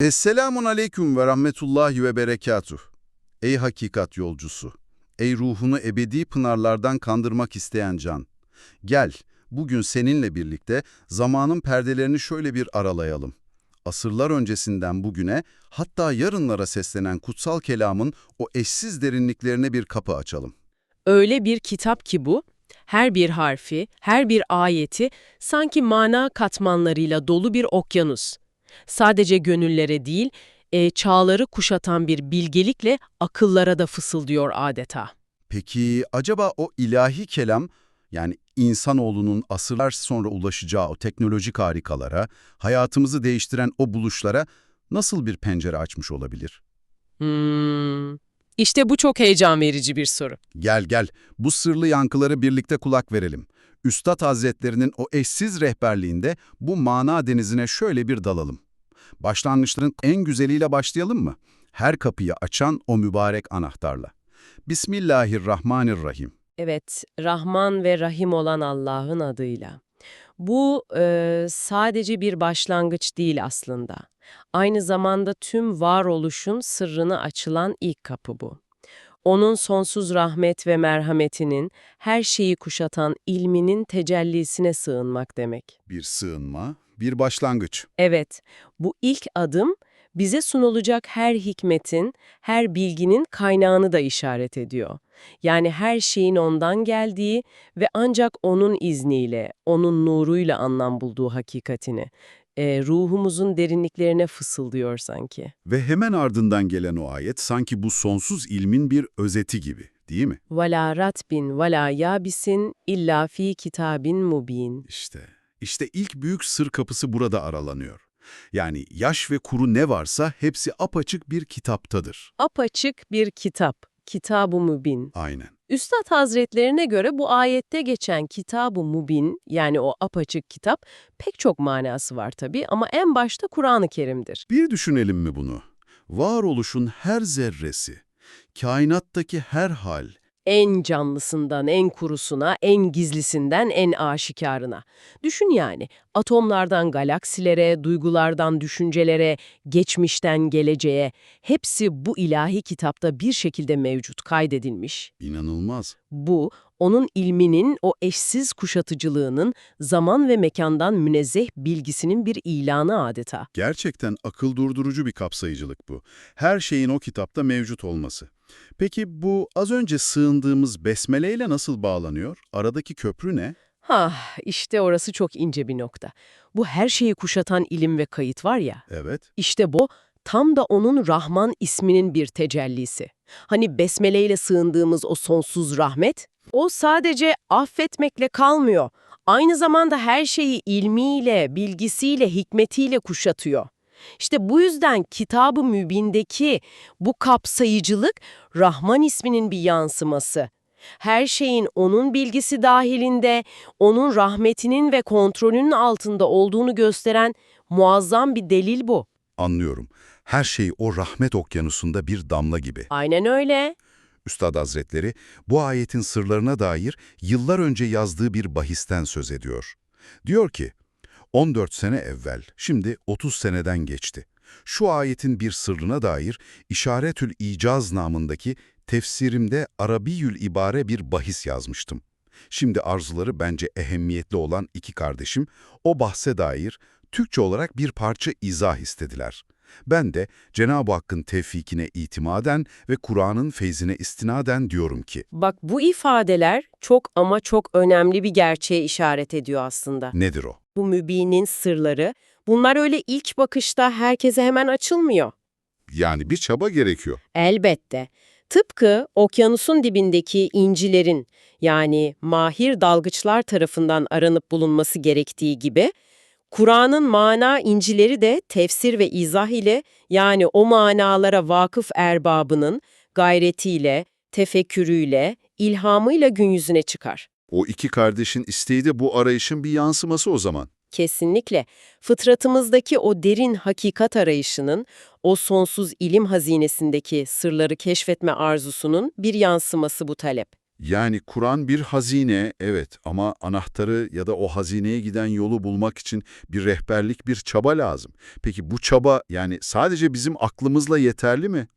Esselamun aleyküm ve rahmetullahi ve berekatuh. Ey hakikat yolcusu, ey ruhunu ebedi pınarlardan kandırmak isteyen can. Gel, bugün seninle birlikte zamanın perdelerini şöyle bir aralayalım. Asırlar öncesinden bugüne, hatta yarınlara seslenen kutsal kelamın o eşsiz derinliklerine bir kapı açalım. Öyle bir kitap ki bu, her bir harfi, her bir ayeti sanki mana katmanlarıyla dolu bir okyanus. Sadece gönüllere değil, e, çağları kuşatan bir bilgelikle akıllara da fısıldıyor adeta. Peki acaba o ilahi kelam, yani insanoğlunun asırlar sonra ulaşacağı o teknolojik harikalara, hayatımızı değiştiren o buluşlara nasıl bir pencere açmış olabilir? Hmm. İşte bu çok heyecan verici bir soru. Gel gel, bu sırlı yankıları birlikte kulak verelim. Üstad Hazretlerinin o eşsiz rehberliğinde bu mana denizine şöyle bir dalalım. Başlangıçların en güzeliyle başlayalım mı? Her kapıyı açan o mübarek anahtarla. Bismillahirrahmanirrahim. Evet, Rahman ve Rahim olan Allah'ın adıyla. Bu e, sadece bir başlangıç değil aslında. Aynı zamanda tüm varoluşun sırrını açılan ilk kapı bu. Onun sonsuz rahmet ve merhametinin, her şeyi kuşatan ilminin tecellisine sığınmak demek. Bir sığınma, bir başlangıç. Evet, bu ilk adım bize sunulacak her hikmetin, her bilginin kaynağını da işaret ediyor. Yani her şeyin ondan geldiği ve ancak onun izniyle, onun nuruyla anlam bulduğu hakikatini, e, ruhumuzun derinliklerine fısıldıyor sanki. Ve hemen ardından gelen o ayet sanki bu sonsuz ilmin bir özeti gibi değil mi? Vela ratbin vela yabisin illa fi kitabin mubin. İşte, işte ilk büyük sır kapısı burada aralanıyor. Yani yaş ve kuru ne varsa hepsi apaçık bir kitaptadır. Apaçık bir kitap. Kitab-ı Mübin. Aynen. Üstad Hazretlerine göre bu ayette geçen Kitab-ı Mubin yani o apaçık kitap pek çok manası var tabii ama en başta Kur'an-ı Kerim'dir. Bir düşünelim mi bunu? Varoluşun her zerresi, kainattaki her hal, En canlısından en kurusuna, en gizlisinden en aşikarına. Düşün yani, atomlardan galaksilere, duygulardan düşüncelere, geçmişten geleceğe, hepsi bu ilahi kitapta bir şekilde mevcut, kaydedilmiş. inanılmaz. Bu, onun ilminin, o eşsiz kuşatıcılığının, zaman ve mekandan münezzeh bilgisinin bir ilanı adeta. Gerçekten akıl durdurucu bir kapsayıcılık bu. Her şeyin o kitapta mevcut olması. Peki bu az önce sığındığımız besmele ile nasıl bağlanıyor? Aradaki köprü ne? Ha, işte orası çok ince bir nokta. Bu her şeyi kuşatan ilim ve kayıt var ya, Evet. işte bu tam da onun Rahman isminin bir tecellisi. Hani besmele ile sığındığımız o sonsuz rahmet, o sadece affetmekle kalmıyor. Aynı zamanda her şeyi ilmiyle, bilgisiyle, hikmetiyle kuşatıyor. İşte bu yüzden Kitab-ı Mübin'deki bu kapsayıcılık Rahman isminin bir yansıması. Her şeyin onun bilgisi dahilinde, onun rahmetinin ve kontrolünün altında olduğunu gösteren muazzam bir delil bu. Anlıyorum. Her şey o rahmet okyanusunda bir damla gibi. Aynen öyle. Üstad Hazretleri bu ayetin sırlarına dair yıllar önce yazdığı bir bahisten söz ediyor. Diyor ki, 14 sene evvel, şimdi 30 seneden geçti. Şu ayetin bir sırrına dair İşaretül İcaz namındaki tefsirimde Arabiyül İbare bir bahis yazmıştım. Şimdi arzuları bence ehemmiyetli olan iki kardeşim o bahse dair Türkçe olarak bir parça izah istediler. Ben de Cenab-ı Hakk'ın tevfikine itimaden ve Kur'an'ın feyzine istinaden diyorum ki, Bak bu ifadeler çok ama çok önemli bir gerçeğe işaret ediyor aslında. nedir o? Bu mübinin sırları, bunlar öyle ilk bakışta herkese hemen açılmıyor. Yani bir çaba gerekiyor. Elbette. Tıpkı okyanusun dibindeki incilerin yani mahir dalgıçlar tarafından aranıp bulunması gerektiği gibi, Kur'an'ın mana incileri de tefsir ve izah ile yani o manalara vakıf erbabının gayretiyle, tefekkürüyle, ilhamıyla gün yüzüne çıkar. O iki kardeşin isteği de bu arayışın bir yansıması o zaman. Kesinlikle. Fıtratımızdaki o derin hakikat arayışının, o sonsuz ilim hazinesindeki sırları keşfetme arzusunun bir yansıması bu talep. Yani Kur'an bir hazine, evet ama anahtarı ya da o hazineye giden yolu bulmak için bir rehberlik, bir çaba lazım. Peki bu çaba yani sadece bizim aklımızla yeterli mi?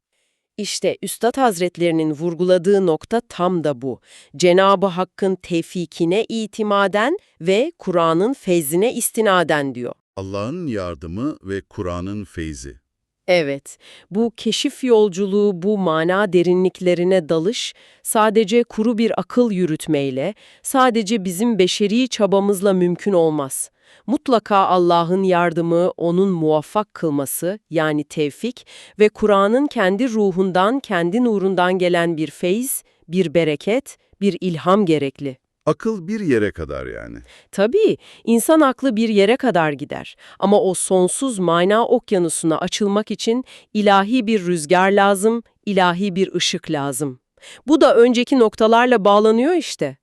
İşte Üstad Hazretlerinin vurguladığı nokta tam da bu. Cenab-ı Hakk'ın tevfikine itimaden ve Kur'an'ın feyzine istinaden diyor. Allah'ın yardımı ve Kur'an'ın feyzi. Evet, bu keşif yolculuğu, bu mana derinliklerine dalış sadece kuru bir akıl yürütmeyle, sadece bizim beşeri çabamızla mümkün olmaz. Mutlaka Allah'ın yardımı, O'nun muvaffak kılması yani tevfik ve Kur'an'ın kendi ruhundan, kendi nurundan gelen bir feyz, bir bereket, bir ilham gerekli. Akıl bir yere kadar yani. Tabii, insan aklı bir yere kadar gider. Ama o sonsuz mana okyanusuna açılmak için ilahi bir rüzgar lazım, ilahi bir ışık lazım. Bu da önceki noktalarla bağlanıyor işte.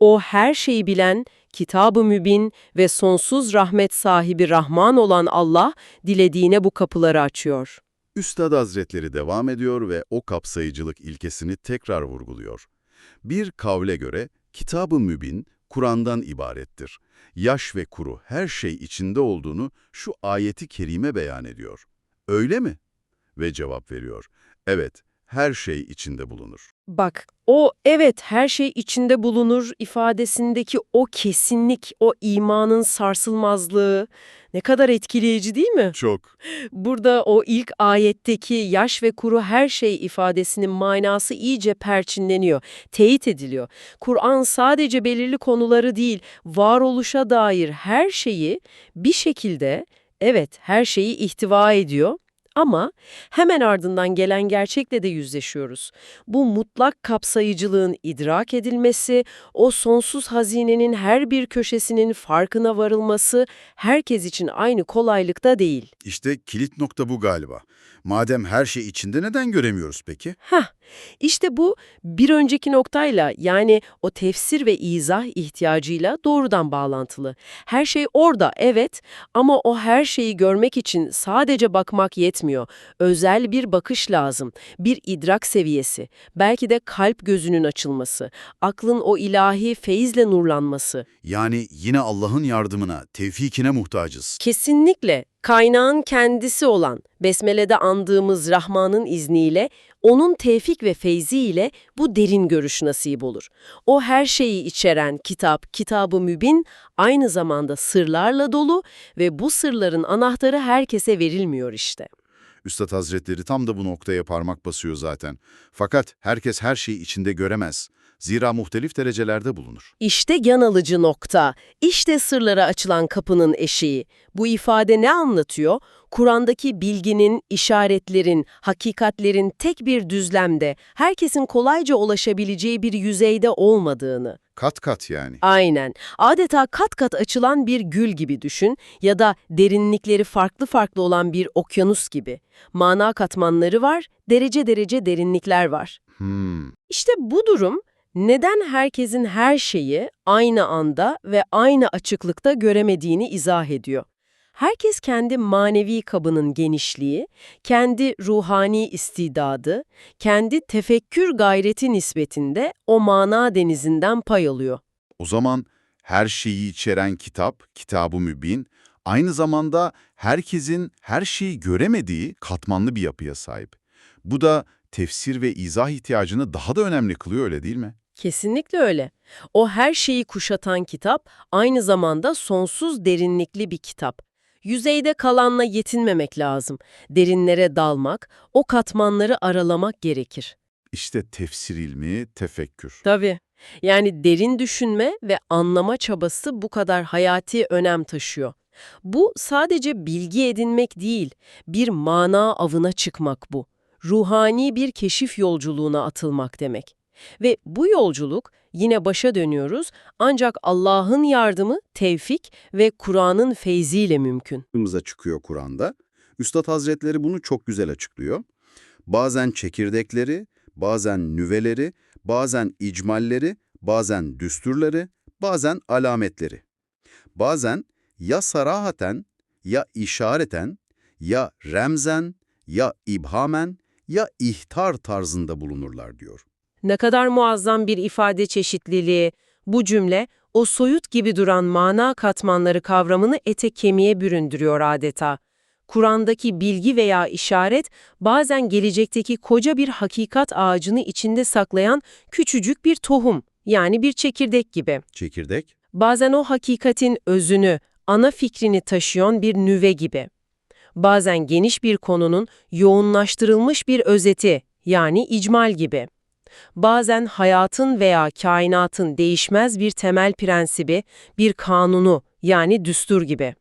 O her şeyi bilen, kitab-ı mübin ve sonsuz rahmet sahibi Rahman olan Allah, dilediğine bu kapıları açıyor. Üstad Hazretleri devam ediyor ve o kapsayıcılık ilkesini tekrar vurguluyor. Bir kavle göre Kitab-ı Mübin Kur'an'dan ibarettir. Yaş ve kuru her şey içinde olduğunu şu ayeti kerime beyan ediyor. Öyle mi? Ve cevap veriyor. Evet, her şey içinde bulunur. Bak, o evet her şey içinde bulunur ifadesindeki o kesinlik, o imanın sarsılmazlığı ne kadar etkileyici değil mi? Çok. Burada o ilk ayetteki yaş ve kuru her şey ifadesinin manası iyice perçinleniyor, teyit ediliyor. Kur'an sadece belirli konuları değil, varoluşa dair her şeyi bir şekilde, evet her şeyi ihtiva ediyor. Ama hemen ardından gelen gerçekle de yüzleşiyoruz. Bu mutlak kapsayıcılığın idrak edilmesi, o sonsuz hazinenin her bir köşesinin farkına varılması herkes için aynı kolaylıkta değil. İşte kilit nokta bu galiba. Madem her şey içinde neden göremiyoruz peki? Heh, işte bu bir önceki noktayla yani o tefsir ve izah ihtiyacıyla doğrudan bağlantılı. Her şey orada evet ama o her şeyi görmek için sadece bakmak yetmiyor. Özel bir bakış lazım, bir idrak seviyesi, belki de kalp gözünün açılması, aklın o ilahi feyizle nurlanması. Yani yine Allah'ın yardımına, tevfikine muhtacız. Kesinlikle kaynağın kendisi olan, Besmele'de andığımız Rahman'ın izniyle, onun tevfik ve feyziyle bu derin görüş nasip olur. O her şeyi içeren kitap, kitabı mübin, aynı zamanda sırlarla dolu ve bu sırların anahtarı herkese verilmiyor işte. Üstad Hazretleri tam da bu noktaya parmak basıyor zaten. Fakat herkes her şeyi içinde göremez. Zira muhtelif derecelerde bulunur. İşte yan alıcı nokta, işte sırlara açılan kapının eşiği. Bu ifade ne anlatıyor? Kur'an'daki bilginin, işaretlerin, hakikatlerin tek bir düzlemde, herkesin kolayca ulaşabileceği bir yüzeyde olmadığını. Kat kat yani. Aynen. Adeta kat kat açılan bir gül gibi düşün ya da derinlikleri farklı farklı olan bir okyanus gibi. Mana katmanları var, derece derece derinlikler var. Hmm. İşte bu durum neden herkesin her şeyi aynı anda ve aynı açıklıkta göremediğini izah ediyor. Herkes kendi manevi kabının genişliği, kendi ruhani istidadı, kendi tefekkür gayreti nispetinde o mana denizinden pay alıyor. O zaman her şeyi içeren kitap, Kitab-ı Mübin, aynı zamanda herkesin her şeyi göremediği katmanlı bir yapıya sahip. Bu da tefsir ve izah ihtiyacını daha da önemli kılıyor öyle değil mi? Kesinlikle öyle. O her şeyi kuşatan kitap aynı zamanda sonsuz derinlikli bir kitap. Yüzeyde kalanla yetinmemek lazım. Derinlere dalmak, o katmanları aralamak gerekir. İşte tefsir ilmi, tefekkür. Tabii. Yani derin düşünme ve anlama çabası bu kadar hayati önem taşıyor. Bu sadece bilgi edinmek değil, bir mana avına çıkmak bu. Ruhani bir keşif yolculuğuna atılmak demek. Ve bu yolculuk, yine başa dönüyoruz, ancak Allah'ın yardımı, tevfik ve Kur'an'ın feyziyle mümkün. çıkıyor Kur'an'da. Üstad Hazretleri bunu çok güzel açıklıyor. Bazen çekirdekleri, bazen nüveleri, bazen icmalleri, bazen düsturları, bazen alametleri. Bazen ya sarahaten, ya işareten, ya remzen, ya ibhamen, ya ihtar tarzında bulunurlar diyor. Ne kadar muazzam bir ifade çeşitliliği. Bu cümle, o soyut gibi duran mana katmanları kavramını ete kemiğe büründürüyor adeta. Kur'an'daki bilgi veya işaret, bazen gelecekteki koca bir hakikat ağacını içinde saklayan küçücük bir tohum, yani bir çekirdek gibi. Çekirdek? Bazen o hakikatin özünü, ana fikrini taşıyan bir nüve gibi. Bazen geniş bir konunun yoğunlaştırılmış bir özeti, yani icmal gibi. Bazen hayatın veya kainatın değişmez bir temel prensibi, bir kanunu, yani düstur gibi.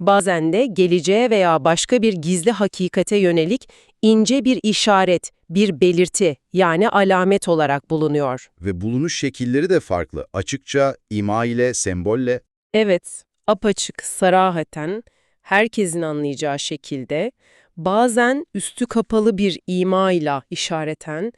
Bazen de geleceğe veya başka bir gizli hakikate yönelik ince bir işaret, bir belirti, yani alamet olarak bulunuyor. Ve bulunuş şekilleri de farklı. Açıkça, ima ile, sembolle. Evet, apaçık, sarahaten, herkesin anlayacağı şekilde, bazen üstü kapalı bir imayla işareten,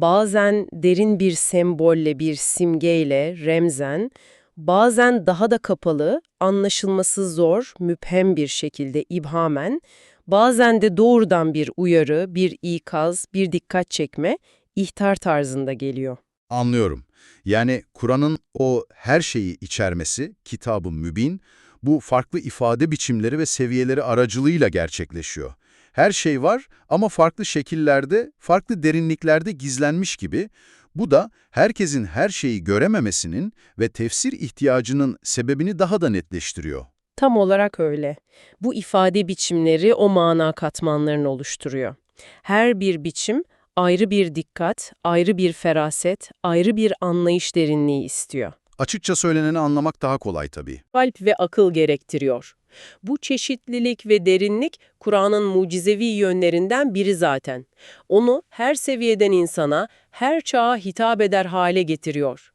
bazen derin bir sembolle, bir simgeyle, remzen, bazen daha da kapalı, anlaşılması zor, müphem bir şekilde ibhamen, bazen de doğrudan bir uyarı, bir ikaz, bir dikkat çekme, ihtar tarzında geliyor. Anlıyorum. Yani Kur'an'ın o her şeyi içermesi, kitab-ı mübin, bu farklı ifade biçimleri ve seviyeleri aracılığıyla gerçekleşiyor. Her şey var ama farklı şekillerde, farklı derinliklerde gizlenmiş gibi. Bu da herkesin her şeyi görememesinin ve tefsir ihtiyacının sebebini daha da netleştiriyor. Tam olarak öyle. Bu ifade biçimleri o mana katmanlarını oluşturuyor. Her bir biçim ayrı bir dikkat, ayrı bir feraset, ayrı bir anlayış derinliği istiyor. Açıkça söyleneni anlamak daha kolay tabii. Kalp ve akıl gerektiriyor. Bu çeşitlilik ve derinlik Kur'an'ın mucizevi yönlerinden biri zaten. Onu her seviyeden insana, her çağa hitap eder hale getiriyor.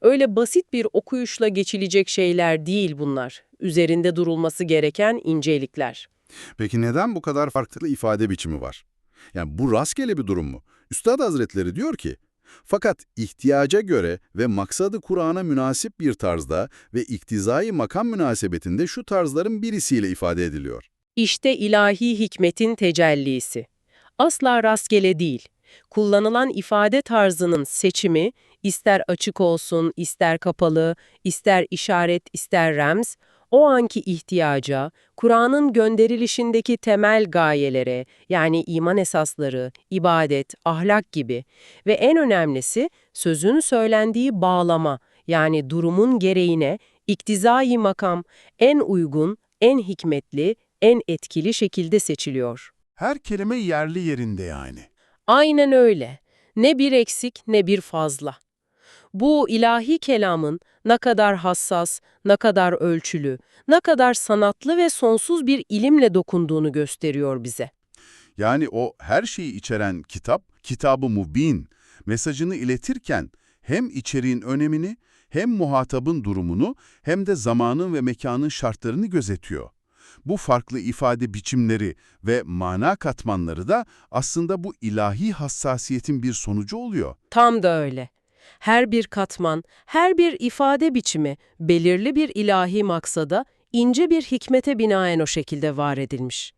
Öyle basit bir okuyuşla geçilecek şeyler değil bunlar. Üzerinde durulması gereken incelikler. Peki neden bu kadar farklı ifade biçimi var? Yani bu rastgele bir durum mu? Üstad Hazretleri diyor ki, fakat ihtiyaca göre ve maksadı Kur'an'a münasip bir tarzda ve iktizai makam münasebetinde şu tarzların birisiyle ifade ediliyor. İşte ilahi hikmetin tecellisi. Asla rastgele değil. Kullanılan ifade tarzının seçimi, ister açık olsun, ister kapalı, ister işaret, ister remz, o anki ihtiyaca, Kur'an'ın gönderilişindeki temel gayelere, yani iman esasları, ibadet, ahlak gibi ve en önemlisi sözün söylendiği bağlama, yani durumun gereğine, iktizai makam en uygun, en hikmetli, en etkili şekilde seçiliyor. Her kelime yerli yerinde yani. Aynen öyle. Ne bir eksik ne bir fazla. Bu ilahi kelamın ne kadar hassas, ne kadar ölçülü, ne kadar sanatlı ve sonsuz bir ilimle dokunduğunu gösteriyor bize. Yani o her şeyi içeren kitap, kitabı mubin, mesajını iletirken hem içeriğin önemini, hem muhatabın durumunu, hem de zamanın ve mekanın şartlarını gözetiyor. Bu farklı ifade biçimleri ve mana katmanları da aslında bu ilahi hassasiyetin bir sonucu oluyor. Tam da öyle. Her bir katman, her bir ifade biçimi belirli bir ilahi maksada, ince bir hikmete binaen o şekilde var edilmiş.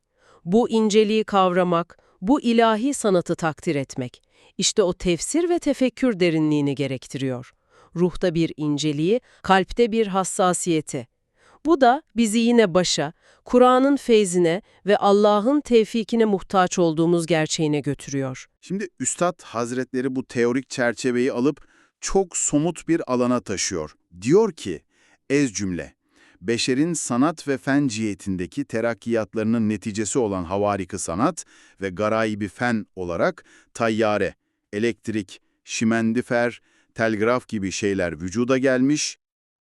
Bu inceliği kavramak, bu ilahi sanatı takdir etmek, işte o tefsir ve tefekkür derinliğini gerektiriyor. Ruhta bir inceliği, kalpte bir hassasiyeti. Bu da bizi yine başa, Kur'an'ın feyzine ve Allah'ın tevfikine muhtaç olduğumuz gerçeğine götürüyor. Şimdi Üstad Hazretleri bu teorik çerçeveyi alıp çok somut bir alana taşıyor. Diyor ki, ez cümle, beşerin sanat ve fen cihetindeki terakkiyatlarının neticesi olan havarikı sanat ve garayibi fen olarak tayyare, elektrik, şimendifer, telgraf gibi şeyler vücuda gelmiş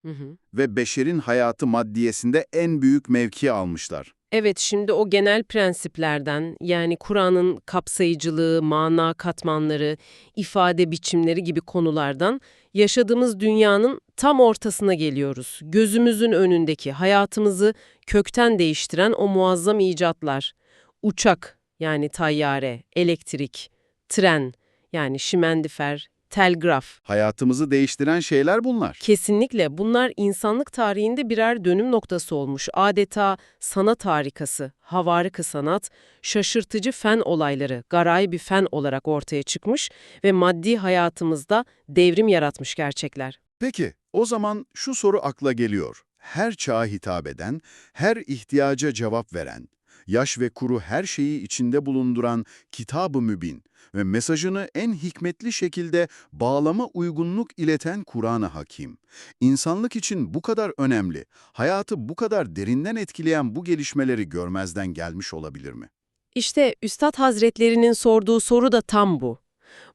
Hı hı. ve beşerin hayatı maddiyesinde en büyük mevki almışlar. Evet, şimdi o genel prensiplerden, yani Kur'an'ın kapsayıcılığı, mana katmanları, ifade biçimleri gibi konulardan yaşadığımız dünyanın tam ortasına geliyoruz. Gözümüzün önündeki, hayatımızı kökten değiştiren o muazzam icatlar. Uçak, yani tayyare, elektrik, tren, yani şimendifer, telgraf. Hayatımızı değiştiren şeyler bunlar. Kesinlikle bunlar insanlık tarihinde birer dönüm noktası olmuş. Adeta sanat harikası, havarika sanat, şaşırtıcı fen olayları, garay bir fen olarak ortaya çıkmış ve maddi hayatımızda devrim yaratmış gerçekler. Peki, o zaman şu soru akla geliyor. Her çağa hitap eden, her ihtiyaca cevap veren, yaş ve kuru her şeyi içinde bulunduran Kitab-ı Mübin ve mesajını en hikmetli şekilde bağlama uygunluk ileten Kur'an-ı Hakim. İnsanlık için bu kadar önemli, hayatı bu kadar derinden etkileyen bu gelişmeleri görmezden gelmiş olabilir mi? İşte Üstad Hazretlerinin sorduğu soru da tam bu.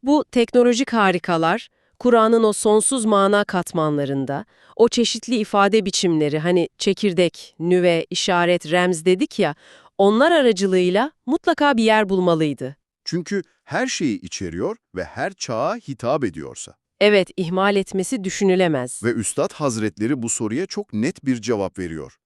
Bu teknolojik harikalar, Kur'an'ın o sonsuz mana katmanlarında, o çeşitli ifade biçimleri hani çekirdek, nüve, işaret, remz dedik ya, onlar aracılığıyla mutlaka bir yer bulmalıydı. Çünkü her şeyi içeriyor ve her çağa hitap ediyorsa. Evet, ihmal etmesi düşünülemez. Ve Üstad Hazretleri bu soruya çok net bir cevap veriyor.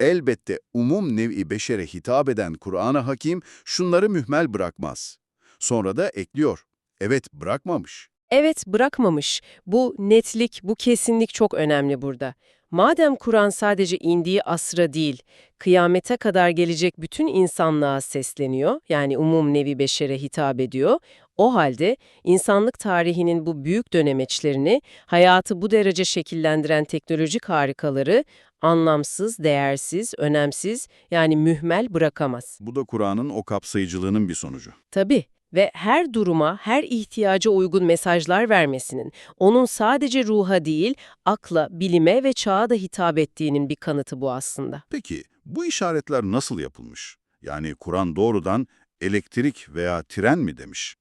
Elbette umum nevi beşere hitap eden Kur'an-ı Hakim şunları mühmel bırakmaz. Sonra da ekliyor. Evet bırakmamış. Evet, bırakmamış. Bu netlik, bu kesinlik çok önemli burada. Madem Kur'an sadece indiği asra değil, kıyamete kadar gelecek bütün insanlığa sesleniyor, yani umum nevi beşere hitap ediyor, o halde insanlık tarihinin bu büyük dönemeçlerini, hayatı bu derece şekillendiren teknolojik harikaları anlamsız, değersiz, önemsiz, yani mühmel bırakamaz. Bu da Kur'an'ın o kapsayıcılığının bir sonucu. Tabii ve her duruma, her ihtiyaca uygun mesajlar vermesinin, onun sadece ruha değil, akla, bilime ve çağa da hitap ettiğinin bir kanıtı bu aslında. Peki bu işaretler nasıl yapılmış? Yani Kur'an doğrudan elektrik veya tren mi demiş?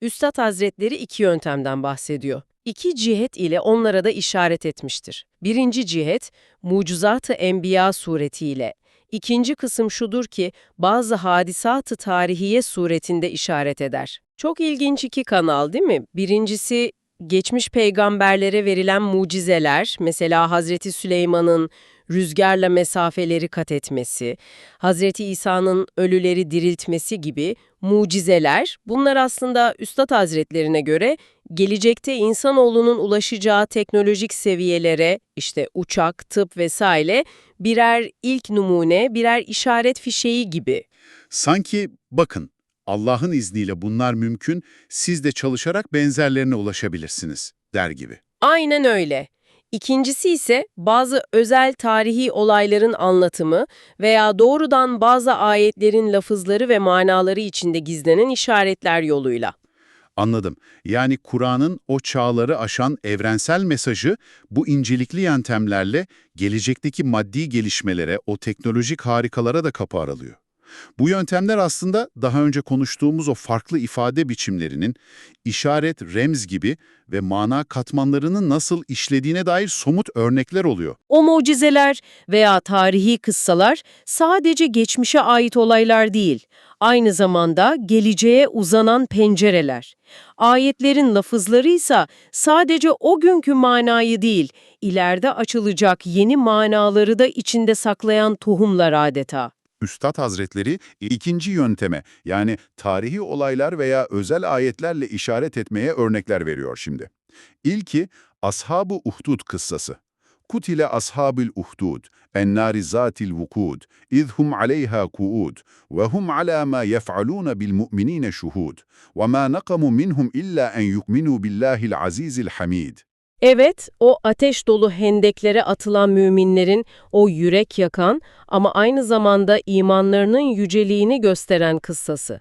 Üstad Hazretleri iki yöntemden bahsediyor. İki cihet ile onlara da işaret etmiştir. Birinci cihet, Mucizat-ı Enbiya suretiyle. İkinci kısım şudur ki, bazı hadisat-ı tarihiye suretinde işaret eder. Çok ilginç iki kanal değil mi? Birincisi, geçmiş peygamberlere verilen mucizeler, mesela Hazreti Süleyman'ın rüzgarla mesafeleri kat etmesi, Hazreti İsa'nın ölüleri diriltmesi gibi mucizeler, bunlar aslında Üstad Hazretlerine göre gelecekte insanoğlunun ulaşacağı teknolojik seviyelere, işte uçak, tıp vesaire birer ilk numune, birer işaret fişeği gibi. Sanki bakın Allah'ın izniyle bunlar mümkün, siz de çalışarak benzerlerine ulaşabilirsiniz der gibi. Aynen öyle. İkincisi ise bazı özel tarihi olayların anlatımı veya doğrudan bazı ayetlerin lafızları ve manaları içinde gizlenen işaretler yoluyla. Anladım. Yani Kur'an'ın o çağları aşan evrensel mesajı bu incelikli yöntemlerle gelecekteki maddi gelişmelere, o teknolojik harikalara da kapı aralıyor. Bu yöntemler aslında daha önce konuştuğumuz o farklı ifade biçimlerinin işaret, remz gibi ve mana katmanlarının nasıl işlediğine dair somut örnekler oluyor. O mucizeler veya tarihi kıssalar sadece geçmişe ait olaylar değil, aynı zamanda geleceğe uzanan pencereler. Ayetlerin lafızları ise sadece o günkü manayı değil, ileride açılacak yeni manaları da içinde saklayan tohumlar adeta. Üstad Hazretleri ikinci yönteme yani tarihi olaylar veya özel ayetlerle işaret etmeye örnekler veriyor şimdi. İlki Ashab-ı Uhdud kıssası. Kutile ashabil uhdud, ennari zatil vukud, izhum aleyha kuud, ve hum ala ma yef'aluna bil mu'minine şuhud, ve ma nakamu minhum illa en yukminu billahil azizil hamid. Evet, o ateş dolu hendeklere atılan müminlerin o yürek yakan ama aynı zamanda imanlarının yüceliğini gösteren kıssası.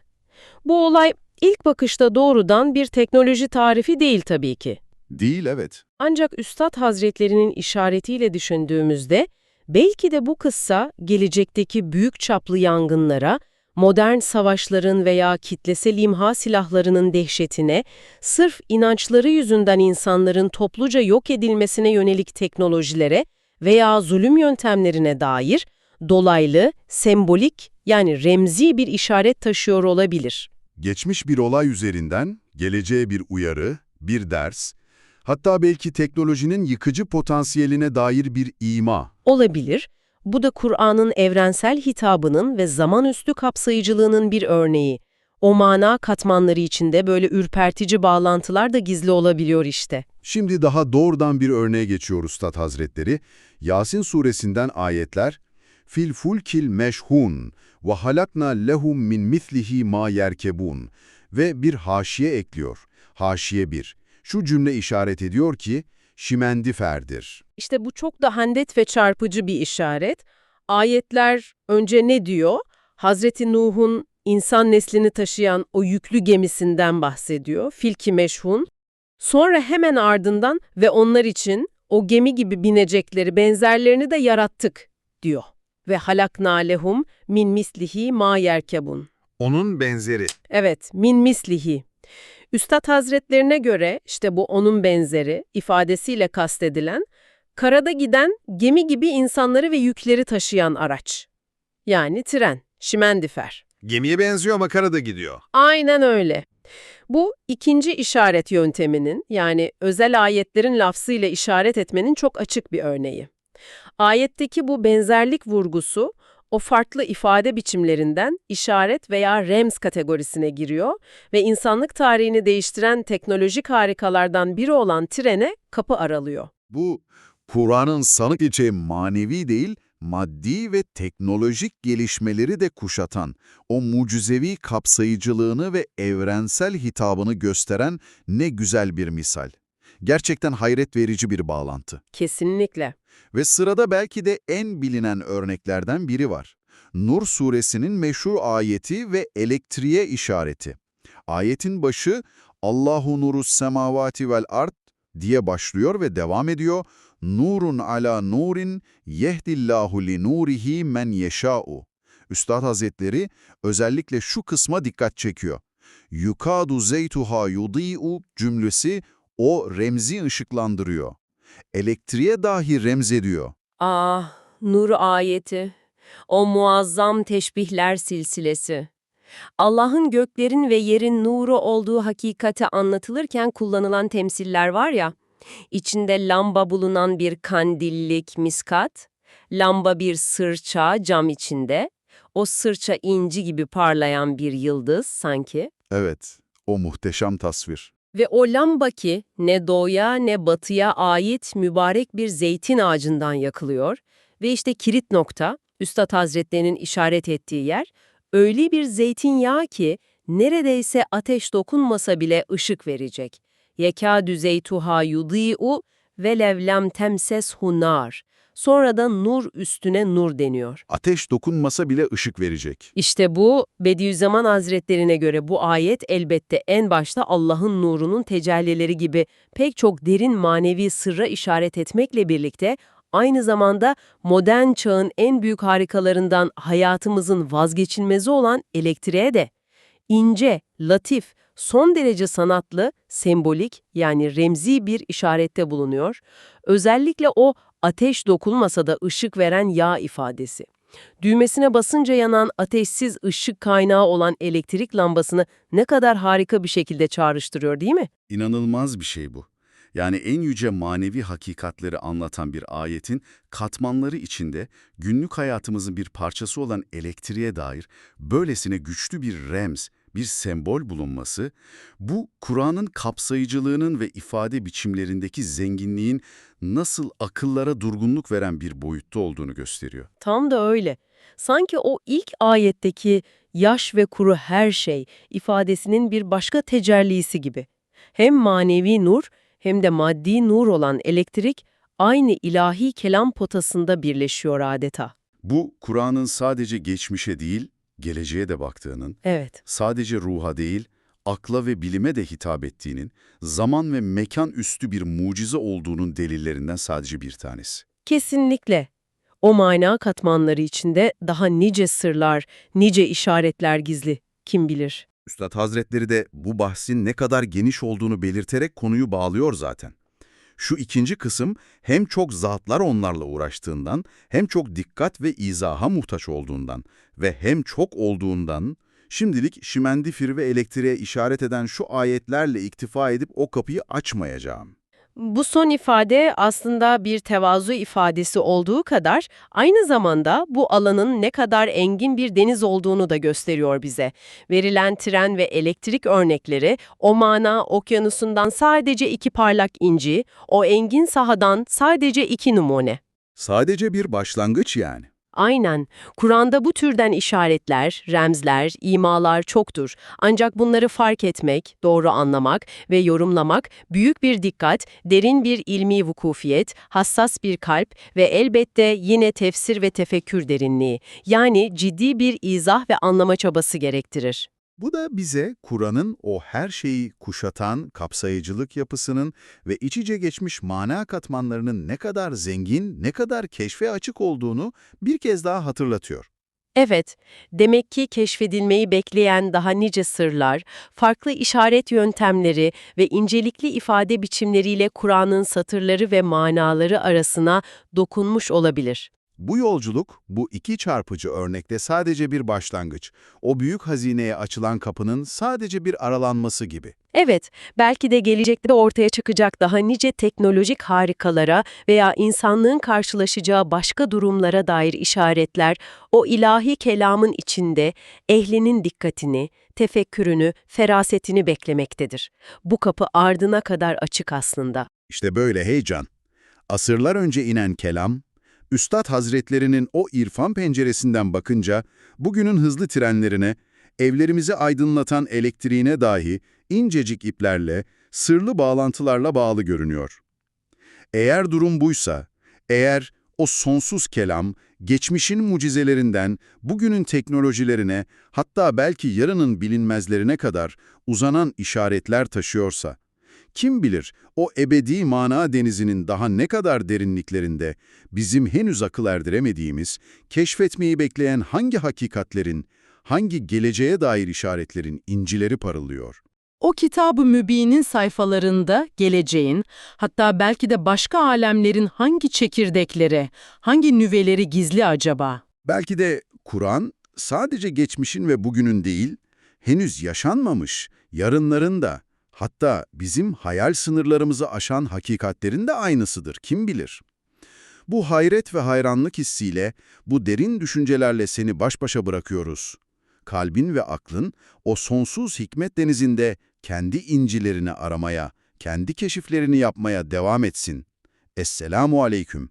Bu olay ilk bakışta doğrudan bir teknoloji tarifi değil tabii ki. Değil evet. Ancak Üstad Hazretlerinin işaretiyle düşündüğümüzde belki de bu kıssa gelecekteki büyük çaplı yangınlara, modern savaşların veya kitlesel imha silahlarının dehşetine, sırf inançları yüzünden insanların topluca yok edilmesine yönelik teknolojilere veya zulüm yöntemlerine dair dolaylı, sembolik yani remzi bir işaret taşıyor olabilir. Geçmiş bir olay üzerinden geleceğe bir uyarı, bir ders, hatta belki teknolojinin yıkıcı potansiyeline dair bir ima. Olabilir. Bu da Kur'an'ın evrensel hitabının ve zamanüstü kapsayıcılığının bir örneği. O mana katmanları içinde böyle ürpertici bağlantılar da gizli olabiliyor işte. Şimdi daha doğrudan bir örneğe geçiyor Üstad Hazretleri. Yasin suresinden ayetler Fil fulkil meşhun ve halakna lehum min mislihi ma yerkebun ve bir haşiye ekliyor. Haşiye 1. Şu cümle işaret ediyor ki şimendiferdir. İşte bu çok da handet ve çarpıcı bir işaret. Ayetler önce ne diyor? Hazreti Nuh'un insan neslini taşıyan o yüklü gemisinden bahsediyor. Filki meşhun. Sonra hemen ardından ve onlar için o gemi gibi binecekleri benzerlerini de yarattık diyor. Ve halakna lehum min mislihi ma yerkebun. Onun benzeri. Evet, min mislihi. Üstad Hazretlerine göre işte bu onun benzeri ifadesiyle kastedilen, karada giden gemi gibi insanları ve yükleri taşıyan araç. Yani tren, şimendifer. Gemiye benziyor ama karada gidiyor. Aynen öyle. Bu ikinci işaret yönteminin yani özel ayetlerin lafzıyla işaret etmenin çok açık bir örneği. Ayetteki bu benzerlik vurgusu o farklı ifade biçimlerinden işaret veya rems kategorisine giriyor ve insanlık tarihini değiştiren teknolojik harikalardan biri olan trene kapı aralıyor. Bu, Kur'an'ın sanık içe manevi değil, maddi ve teknolojik gelişmeleri de kuşatan, o mucizevi kapsayıcılığını ve evrensel hitabını gösteren ne güzel bir misal. Gerçekten hayret verici bir bağlantı. Kesinlikle. Ve sırada belki de en bilinen örneklerden biri var. Nur suresinin meşhur ayeti ve elektriğe işareti. Ayetin başı Allahu nurus semavati vel ard diye başlıyor ve devam ediyor. Nurun ala nurin yehdillahu li nurihi men yeşâ'u. Üstad Hazretleri özellikle şu kısma dikkat çekiyor. Yukadu zeytuha yudi'u cümlesi o remzi ışıklandırıyor. Elektriğe dahi remzediyor. Ah, nur ayeti. O muazzam teşbihler silsilesi. Allah'ın göklerin ve yerin nuru olduğu hakikati anlatılırken kullanılan temsiller var ya, içinde lamba bulunan bir kandillik miskat, lamba bir sırça cam içinde, o sırça inci gibi parlayan bir yıldız sanki. Evet, o muhteşem tasvir. Ve o lamba ki ne doğuya ne batıya ait mübarek bir zeytin ağacından yakılıyor ve işte kilit nokta, Üstad Hazretlerinin işaret ettiği yer, öyle bir zeytinyağı ki neredeyse ateş dokunmasa bile ışık verecek. Yekâdü zeytuha yudî'u ve levlem temses hunar. Sonra da nur üstüne nur deniyor. Ateş dokunmasa bile ışık verecek. İşte bu Bediüzzaman Hazretlerine göre bu ayet elbette en başta Allah'ın nurunun tecellileri gibi pek çok derin manevi sırra işaret etmekle birlikte aynı zamanda modern çağın en büyük harikalarından hayatımızın vazgeçilmezi olan elektriğe de ince, latif, son derece sanatlı, sembolik yani remzi bir işarette bulunuyor. Özellikle o ateş dokunmasa da ışık veren yağ ifadesi. Düğmesine basınca yanan ateşsiz ışık kaynağı olan elektrik lambasını ne kadar harika bir şekilde çağrıştırıyor değil mi? İnanılmaz bir şey bu. Yani en yüce manevi hakikatleri anlatan bir ayetin katmanları içinde günlük hayatımızın bir parçası olan elektriğe dair böylesine güçlü bir remz, bir sembol bulunması, bu Kur'an'ın kapsayıcılığının ve ifade biçimlerindeki zenginliğin nasıl akıllara durgunluk veren bir boyutta olduğunu gösteriyor. Tam da öyle. Sanki o ilk ayetteki yaş ve kuru her şey ifadesinin bir başka tecellisi gibi. Hem manevi nur hem de maddi nur olan elektrik aynı ilahi kelam potasında birleşiyor adeta. Bu, Kur'an'ın sadece geçmişe değil, geleceğe de baktığının, Evet. sadece ruha değil, akla ve bilime de hitap ettiğinin, zaman ve mekan üstü bir mucize olduğunun delillerinden sadece bir tanesi. Kesinlikle. O mana katmanları içinde daha nice sırlar, nice işaretler gizli. Kim bilir? Üstad Hazretleri de bu bahsin ne kadar geniş olduğunu belirterek konuyu bağlıyor zaten. Şu ikinci kısım hem çok zatlar onlarla uğraştığından, hem çok dikkat ve izaha muhtaç olduğundan ve hem çok olduğundan, şimdilik şimendifir ve elektriğe işaret eden şu ayetlerle iktifa edip o kapıyı açmayacağım. Bu son ifade aslında bir tevazu ifadesi olduğu kadar aynı zamanda bu alanın ne kadar engin bir deniz olduğunu da gösteriyor bize. Verilen tren ve elektrik örnekleri Omana okyanusundan sadece iki parlak inci, o engin sahadan sadece iki numune. Sadece bir başlangıç yani. Aynen. Kur'an'da bu türden işaretler, remzler, imalar çoktur. Ancak bunları fark etmek, doğru anlamak ve yorumlamak büyük bir dikkat, derin bir ilmi vukufiyet, hassas bir kalp ve elbette yine tefsir ve tefekkür derinliği. Yani ciddi bir izah ve anlama çabası gerektirir. Bu da bize Kur'an'ın o her şeyi kuşatan kapsayıcılık yapısının ve iç içe geçmiş mana katmanlarının ne kadar zengin, ne kadar keşfe açık olduğunu bir kez daha hatırlatıyor. Evet, demek ki keşfedilmeyi bekleyen daha nice sırlar, farklı işaret yöntemleri ve incelikli ifade biçimleriyle Kur'an'ın satırları ve manaları arasına dokunmuş olabilir. Bu yolculuk, bu iki çarpıcı örnekte sadece bir başlangıç, o büyük hazineye açılan kapının sadece bir aralanması gibi. Evet, belki de gelecekte ortaya çıkacak daha nice teknolojik harikalara veya insanlığın karşılaşacağı başka durumlara dair işaretler, o ilahi kelamın içinde ehlinin dikkatini, tefekkürünü, ferasetini beklemektedir. Bu kapı ardına kadar açık aslında. İşte böyle heyecan. Asırlar önce inen kelam, Üstad Hazretlerinin o irfan penceresinden bakınca bugünün hızlı trenlerine, evlerimizi aydınlatan elektriğine dahi incecik iplerle, sırlı bağlantılarla bağlı görünüyor. Eğer durum buysa, eğer o sonsuz kelam, geçmişin mucizelerinden bugünün teknolojilerine, hatta belki yarının bilinmezlerine kadar uzanan işaretler taşıyorsa, kim bilir o ebedi mana denizinin daha ne kadar derinliklerinde bizim henüz akıl erdiremediğimiz, keşfetmeyi bekleyen hangi hakikatlerin, hangi geleceğe dair işaretlerin incileri parıldıyor. O kitab-ı mübinin sayfalarında geleceğin, hatta belki de başka alemlerin hangi çekirdekleri, hangi nüveleri gizli acaba? Belki de Kur'an sadece geçmişin ve bugünün değil, henüz yaşanmamış, yarınların da, hatta bizim hayal sınırlarımızı aşan hakikatlerin de aynısıdır, kim bilir? Bu hayret ve hayranlık hissiyle, bu derin düşüncelerle seni baş başa bırakıyoruz. Kalbin ve aklın o sonsuz hikmet denizinde kendi incilerini aramaya, kendi keşiflerini yapmaya devam etsin. Esselamu aleyküm.